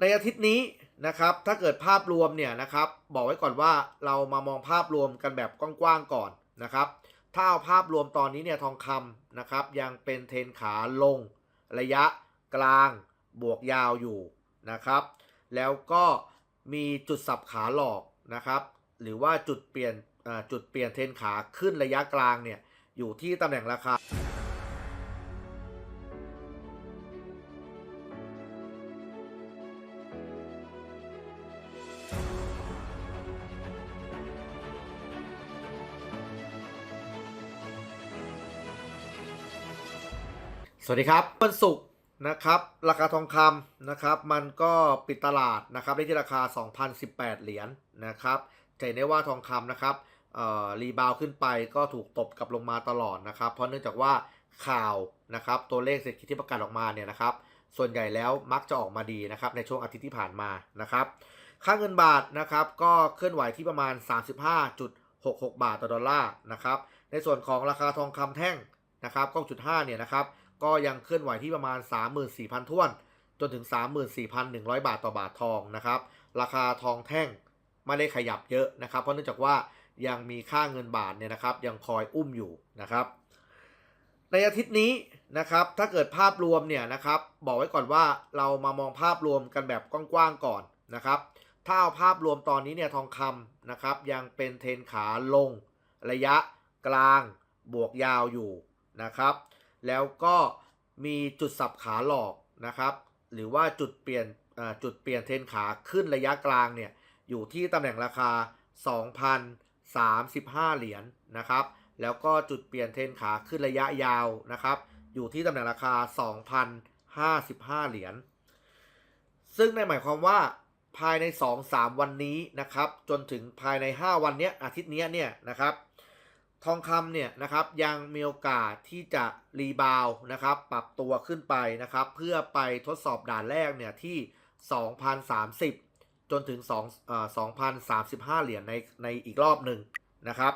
ในอาทิตย์นี้นะครับ ถ้าเกิดภาพรวมเนี่ยนะครับ บอกไว้ก่อนว่าเรามามองภาพรวมกันแบบกว้างๆก่อนนะครับ ถ้าเอาภาพรวมตอนนี้เนี่ยทองคำนะครับ ยังเป็นเทรนขาลง ระยะกลางบวกยาวอยู่นะครับ แล้วก็มีจุดสับขาหลอกนะครับ หรือว่าจุดเปลี่ยนจุดเปลี่ยนเทรนขาขึ้นระยะกลางเนี่ยอยู่ที่ตำแหน่งราคา สวัสดีครับวันศุกร์นะครับ ราคาทองคำนะครับ มันก็ปิดตลาดนะครับได้ที่ราคา 2,018 เหรียญนะครับจะเห็นได้ว่าทองคำนะครับรีบาวขึ้นไปก็ถูกตบกลับลงมาตลอดนะครับ เพราะเนื่องจากว่าข่าวนะครับตัวเลขเศรษฐกิจที่ประกาศออกมาเนี่ยนะครับ ส่วนใหญ่แล้วมักจะออกมาดีนะครับในช่วงอาทิตย์ที่ผ่านมานะครับค่าเงินบาทนะครับก็เคลื่อนไหวที่ประมาณ 35.66 บาทต่อดอลลาร์นะครับในส่วนของราคาทองคำแท่งนะครับ9.5เนี่ยนะครับ ก็ยังเคลื่อนไหวที่ประมาณ 34,000ท้วน จนถึง 34,100 บาทต่อบาททองนะครับ ราคาทองแท่งไม่ได้ขยับเยอะนะครับ เพราะเนื่องจากว่ายังมีค่าเงินบาทเนี่ยนะครับ ยังคอยอุ้มอยู่นะครับ ในอาทิตย์นี้นะครับ ถ้าเกิดภาพรวมเนี่ยนะครับ บอกไว้ก่อนว่าเรามามองภาพรวมกันแบบกว้างๆก่อนนะครับ ถ้าเอาภาพรวมตอนนี้เนี่ยทองคำนะครับ ยังเป็นเทนขาลงระยะกลางบวกยาวอยู่นะครับ แล้วก็มีจุดสับขาหลอกนะครับ หรือว่าจุดเปลี่ยนจุดเปลี่ยนเทนขาขึ้นระยะกลางเนี่ยอยู่ที่ตำแหน่งราคา 2,035 เหรียญนะครับ แล้วก็จุดเปลี่ยนเทนขาขึ้นระยะยาวนะครับ อยู่ที่ตำแหน่งราคา 2,055 เหรียญ ซึ่งในหมายความว่าภายใน 2-3 วันนี้นะครับ จนถึงภายใน 5 วันนี้อาทิตย์นี้เนี่ยนะครับ ทองคำเนี่ยนะครับยังมีโอกาสที่จะรีบาวด์นะครับปรับตัวขึ้นไปนะครับเพื่อไปทดสอบด่านแรกเนี่ยที่ 2,030 จนถึง2เอ่อ2,035 เหรียญในในอีกรอบหนึ่งนะครับ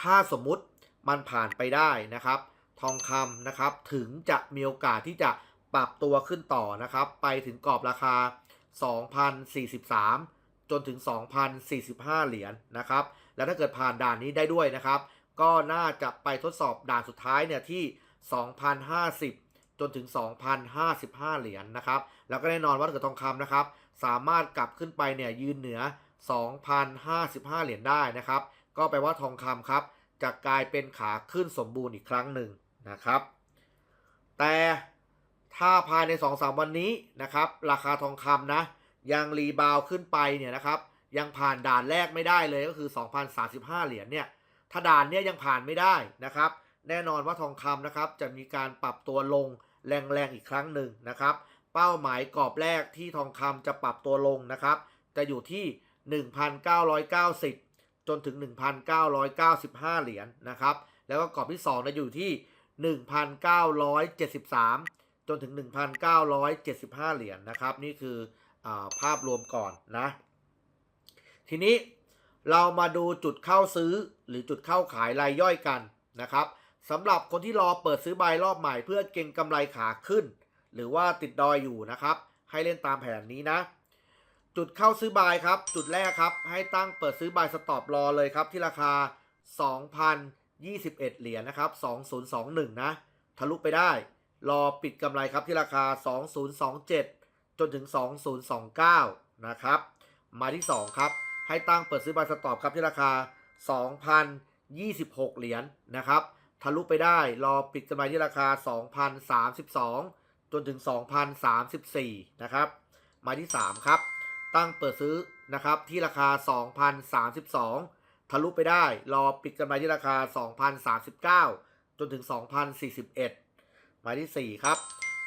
ถ้าสมมุติมันผ่านไปได้นะครับ ทองคำนะครับถึงจะมีโอกาสที่จะปรับตัวขึ้นต่อนะครับไปถึงกรอบราคา 2,043 จนถึง 2,045 เหรียญนะครับ แล้วถ้าเกิดผ่านด่านนี้ได้ด้วยนะครับ ก็น่าจะไปทดสอบด่านสุดท้ายเนี่ยที่ 2,050 จนถึง 2,055 เหรียญนะครับ แล้วก็แน่นอนว่าถ้าเกิดทองคำนะครับ สามารถกลับขึ้นไปเนี่ยยืนเหนือ 2,055 เหรียญได้นะครับ ก็แปลว่าทองคำครับ จะกลายเป็นขาขึ้นสมบูรณ์อีกครั้งหนึ่งนะครับ แต่ถ้าภายใน 2-3 วันนี้นะครับ ราคาทองคำนะ ยังรีบาวขึ้นไปเนี่ยนะครับ ยังผ่านด่านแรกไม่ได้เลยก็คือ 2,035 เหรียญเนี่ย ถ้าด่านเนี้ยยังผ่านไม่ได้นะครับ แน่นอนว่าทองคำนะครับจะมีการปรับตัวลงแรงๆอีกครั้งหนึ่งนะครับ เป้าหมายกรอบแรกที่ทองคำจะปรับตัวลงนะครับ จะอยู่ที่ 1,990 จนถึง 1,995 เหรียญนะครับ แล้วก็กรอบที่2นะอยู่ที่ 1,973 จนถึง 1,975 เหรียญนะครับ นี่คืออภาพรวมก่อนนะ ทีนี้ เรามาดูจุดเข้าซื้อหรือจุดเข้าขายรายย่อยกันนะครับสำหรับคนที่รอเปิดซื้อใบรอบใหม่เพื่อเก็งกำไรขาขึ้น หรือว่าติดดอยอยู่นะครับ ให้เล่นตามแผนนี้นะ จุดเข้าซื้อบายครับ จุดแรกครับ ให้ตั้งเปิดซื้อบายสต็อปรอเลยครับ ที่ราคา 2,021 เหรียญนะครับ 2021 นะ ทะลุไปได้ รอปิดกำไรครับที่ราคา 2027 จนถึง 2029 นะครับ มาที่ 2 ครับ ให้ตั้งเปิดซื้อบายสต็อปครับที่ราคา 2,026 เหรียญนะครับ ทะลุไปได้รอปิดกำไรที่ราคา 2,032 จนถึง 2,034 นะครับมาที่ 3 ครับ ตั้งเปิดซื้อนะครับที่ราคา 2,032 ทะลุไปได้รอปิดกำไรที่ราคา 2,039 จนถึง 2,041 หมายที่ 4 ครับ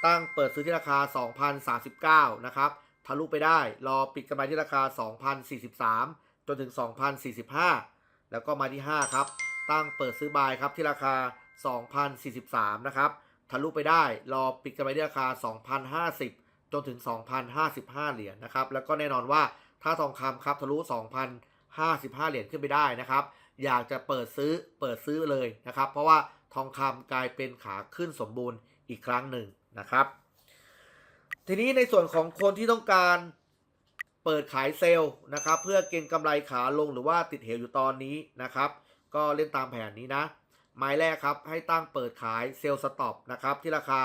ตั้งเปิดซื้อที่ราคา 2,039 นะครับ ทะลุไปได้ รอปิดกำไรที่ราคา 2,043 จนถึง 2,045 แล้วก็มาที่ 5 ครับ ตั้งเปิดซื้อบายครับที่ราคา 2,043 นะครับ ทะลุไปได้ รอปิดกำไรที่ราคา 2,050 จนถึง 2,055 เหรียญนะครับ แล้วก็แน่นอนว่าถ้าทองคำครับทะลุ 2,055 เหรียญขึ้นไปได้นะครับ อยากจะเปิดซื้อเปิดซื้อเลยนะครับ เพราะว่าทองคำกลายเป็นขาขึ้นสมบูรณ์อีกครั้งหนึ่งนะครับ ทีนี้ในส่วนของคนที่ต้องการเปิดขายเซลล์นะครับ เพื่อเก็งกำไรขาลงหรือว่าติดเหวอยู่ตอนนี้นะครับ ก็เล่นตามแผนนี้นะไม้แรกครับให้ตั้งเปิดขายเซลล์สต็อปนะครับที่ราคา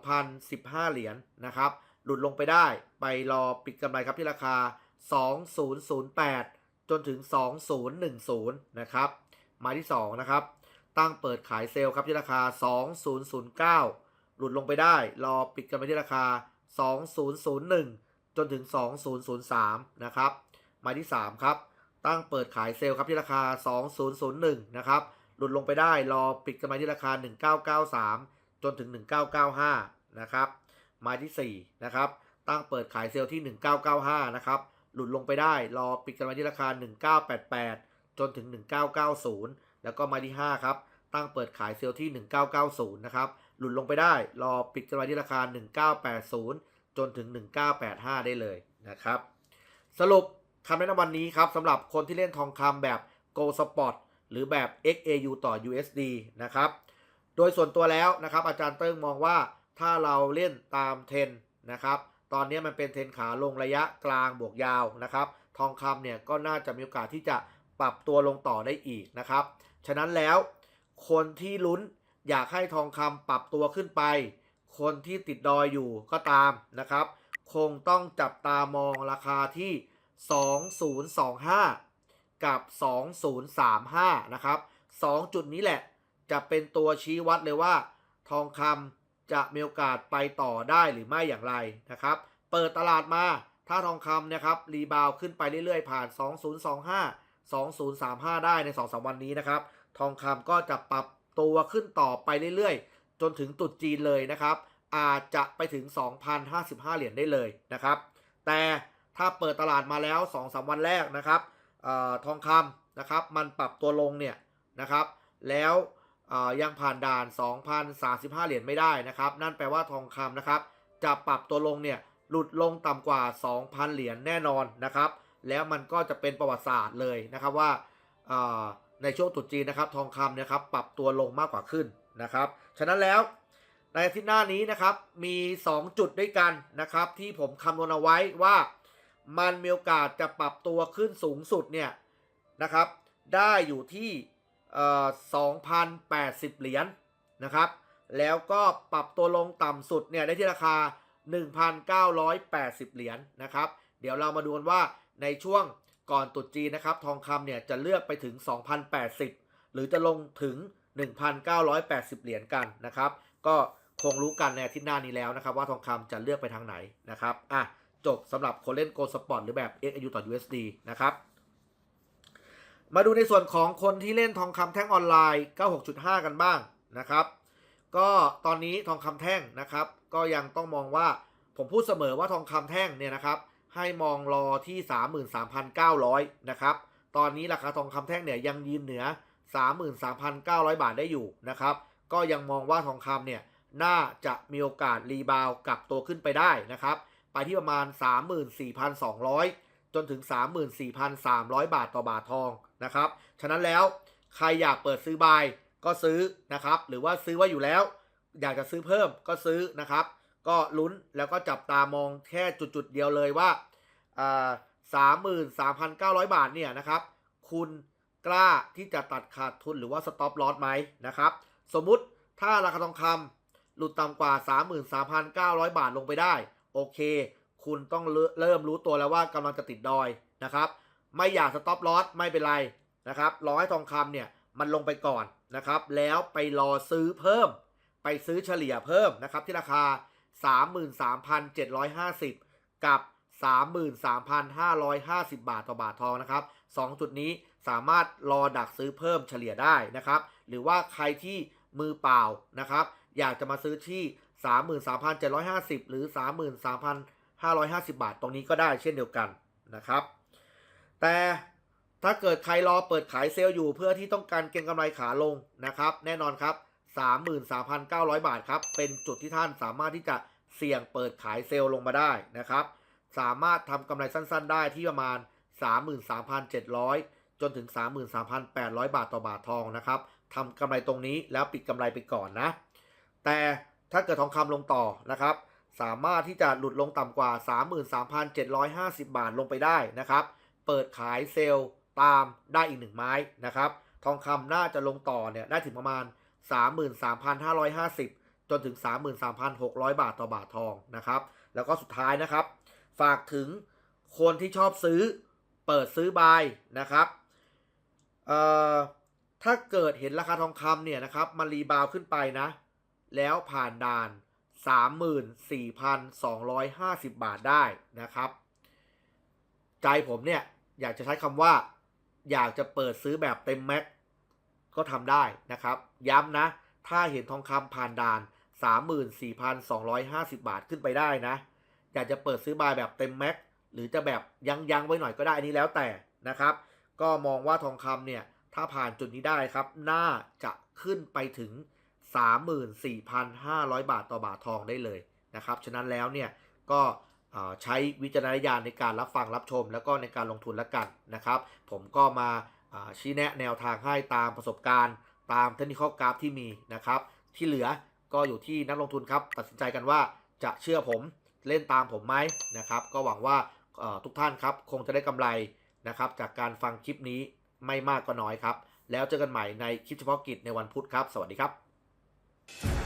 2,015 เหรียญนะครับ หลุดลงไปได้ไปรอปิดกำไรครับที่ราคา 2008 จนถึง 2010 นะครับไม้ที่ 2 นะครับ ตั้งเปิดขายเซลล์ครับที่ราคา 2009 ลุดลงไปได้ รอปิดกันไปที่ราคา 2001 จนถึง 2003 นะครับม้ที่ 3 ครับ ตั้งเปิดขายเซลล์ครับที่ราคา 2001 นะครับ หลุดลงไปได้ รอปิดกันไปที่ราคา 1993 จนถึง 1995 นะครับม้ที่ 4 นะครับ ตั้งเปิดขายเซลล์ที่ 1995 นะครับ หลุดลงไปได้ รอปิดกันไปที่ราคา 1988 จนถึง 1990 แล้วก็ม้ที่ 5 ครับ ตั้งเปิดขายเซลล์ที่ 1990 นะครับ หลุดลงไปได้ รอปิดกันไปที่ราคา 1980 จนถึง 1985 ได้เลยนะครับ สรุปคำแนะนำวันนี้ครับสำหรับคนที่เล่นทองคำแบบ Go Spot หรือแบบ XAU ต่อ USD นะครับ โดยส่วนตัวแล้วนะครับอาจารย์เติ้งมองว่าถ้าเราเล่นตามเทรนนะครับ ตอนนี้มันเป็นเทรนขาลงระยะกลางบวกยาวนะครับ ทองคำเนี่ยก็น่าจะมีโอกาสที่จะปรับตัวลงต่อได้อีกนะครับ ฉะนั้นแล้ว คนที่ลุ้นอยากให้ทองคำปรับตัวขึ้นไป คนที่ติดดอยอยู่ก็ตามนะครับ คงต้องจับตามองราคาที่ 2025 กับ 2035 นะครับ 2 จุดนี้แหละจะเป็นตัวชี้วัดเลยว่า ทองคำจะมีโอกาสไปต่อได้หรือไม่อย่างไรนะครับ เปิดตลาดมาถ้าทองคำนะครับรีบาวขึ้นไปเรื่อยๆ ผ่าน 2025 2035 ได้ใน 2-3 วันนี้นะครับ ทองคำก็จะปรับตัวขึ้นต่อไปเรื่อยๆ จนถึงตุดจีนเลยนะครับ อาจจะไปถึง 2,055 เหรียญได้เลยนะครับ แต่ถ้าเปิดตลาดมาแล้ว 2-3 วันแรกนะครับออทองคำนะครับมันปรับตัวลงเนี่ยนะครับ แล้วยังผ่านด่าน 2,035 เหรียญไม่ได้นะครับ นั่นแปลว่าทองคำนะครับ จะปรับตัวลงเนี่ยหลุดลงต่ำกว่า 2,000 เหรียญแน่นอนนะครับ แล้วมันก็จะเป็นประวัติศาสตร์เลยนะครับว่า ในช่วงตรุษจีนนะครับ ทองคำเนะครับปรับตัวลงมากกว่าขึ้นนะครับ ฉะนั้นแล้วในอาทิตย์หน้านี้นะครับมี 2 จุดด้วยกันนะครับ ที่ผมคำนวณเอาไว้ว่ามันมีโอกาสจะปรับตัวขึ้นสูงสุดเนี่ยนะครับ ได้อยู่ที่เอ่อ2,080 เหรียญนะครับ แล้วก็ปรับตัวลงต่ำสุดเนี่ยได้ที่ราคา 1,980 เหรียญนะครับ เดี๋ยวเรามาดูกันว่าในช่วง ก่อนตรุษจีนนะครับ ทองคำเนี่ยจะเลือกไปถึง 2,080 หรือจะลงถึง 1,980 เหรียญกันนะครับ ก็คงรู้กันในทิตย์หน้านี้แล้วนะครับ ว่าทองคำจะเลือกไปทางไหนนะครับอะจบสำหรับคนเล่นโกลสปอร์ตหรือแบบ XAU ต่อ USD นะครับมาดูในส่วนของคนที่เล่นทองคำแท่งออนไลน์ 96.5 กันบ้างนะครับ ก็ตอนนี้ทองคำแท่งนะครับ ก็ยังต้องมองว่าผมพูดเสมอว่าทองคำแท่งเนี่ยนะครับ ให้มองรอที่ 33,900 นะครับ ตอนนี้ราคาทองคำแท่งเนี่ยยังยืนเหนือ 33,900 บาทได้อยู่นะครับ ก็ยังมองว่าทองคำเนี่ยน่าจะมีโอกาสรีบาวกลับตัวขึ้นไปได้นะครับ ไปที่ประมาณ 34,200 จนถึง 34,300 บาทต่อบาททองนะครับ ฉะนั้นแล้วใครอยากเปิดซื้อบายก็ซื้อนะครับ หรือว่าซื้อไว้อยู่แล้ว อยากจะซื้อเพิ่มก็ซื้อนะครับ ก็ลุ้นแล้วก็จับตามองแค่จุดๆเดียวเลยว่า สามหมื่นสามพันเก้าร้อยบาทเนี่ยนะครับ คุณกล้าที่จะตัดขาดทุนหรือว่าสต็อปลอสไหมนะครับ สมมุติถ้าราคาทองคำหลุดต่ำกว่า 33,900 บาทลงไปได้ โอเค คุณต้องเริ่เริ่มรู้ตัวแล้วว่ากำลังจะติดดอยนะครับ ไม่อยากสต็อปลอสไม่เป็นไรนะครับรอให้ทองคำเนี่ยมันลงไปก่อนนะครับ แล้วไปรอซื้อเพิ่ม ไปซื้อเฉลี่ยเพิ่มนะครับที่ราคา 33,750 กับ 33,550 บาทต่อบาททองนะครับ2จุดนี้สามารถรอดักซื้อเพิ่มเฉลี่ยได้นะครับ หรือว่าใครที่มือเปล่านะครับ อยากจะมาซื้อที่ 33,750 หรือ 33,550 บาทตรงนี้ก็ได้เช่นเดียวกันนะครับ แต่ถ้าเกิดใครรอเปิดขายเซลล์อยู่เพื่อที่ต้องการเก็งกำไรขาลงนะครับ แน่นอนครับ 33,900 บาทครับ เป็นจุดที่ท่านสามารถที่จะเสี่ยงเปิดขายเซลล์ลงมาได้นะครับ สามารถทำกำไรสั้นๆ ได้ที่ประมาณ 33,700 จนถึง 33,800 บาทต่อบาททองนะครับทำกำไรตรงนี้แล้วปิดกำไรไปก่อนนะ แต่ถ้าเกิดทองคำลงต่อนะครับ สามารถที่จะหลุดลงต่ำกว่า 33,750 บาทลงไปได้นะครับ เปิดขายเซลล์ตามได้อีกหนึ่งไม้นะครับ ทองคำน่าจะลงต่อเนี่ยได้ถึงประมาณ 33,550 จนถึง 33,600 บาทต่อบาททองนะครับ แล้วก็สุดท้ายนะครับ ฝากถึงคนที่ชอบซื้อเปิดซื้อบายนะครับเอ่อถ้าเกิดเห็นราคาทองคำเนี่ยนะครับมันรีบาวขึ้นไปนะ แล้วผ่านด่าน 34,250 บาทได้นะครับ ใจผมเนี่ยอยากจะใช้คำว่า อยากจะเปิดซื้อแบบเต็มแม็กก็ทำได้นะครับ ย้ำนะ ถ้าเห็นทองคำผ่านด่าน 34,250 บาทขึ้นไปได้นะ อยากจะเปิดซื้อบายแบบเต็มแม็กหรือจะแบบยังยังไว้หน่อยก็ได้อันนี้แล้วแต่นะครับ ก็มองว่าทองคำเนี่ย ถ้าผ่านจุดนี้ได้ครับ น่าจะขึ้นไปถึง 34,500 บาทต่อบาททองได้เลยนะครับ ฉะนั้นแล้วเนี่ยก็ใช้วิจารณญาณในการรับฟังรับชม แล้วก็ในการลงทุนแล้วกันนะครับ ผมก็มาอ่าชี้แนะแนวทางให้ตามประสบการณ์ ตามเทคนิคกราฟที่มีนะครับ ที่เหลือก็อยู่ที่นักลงทุนครับ ตัดสินใจกันว่าจะเชื่อผม เล่นตามผมไหมนะครับ ก็หวังว่าทุกท่านครับคงจะได้กำไรนะครับ จากการฟังคลิปนี้ไม่มากก็น้อยครับ แล้วเจอกันใหม่ในคลิปเฉพาะกิจในวันพุธครับ สวัสดีครับ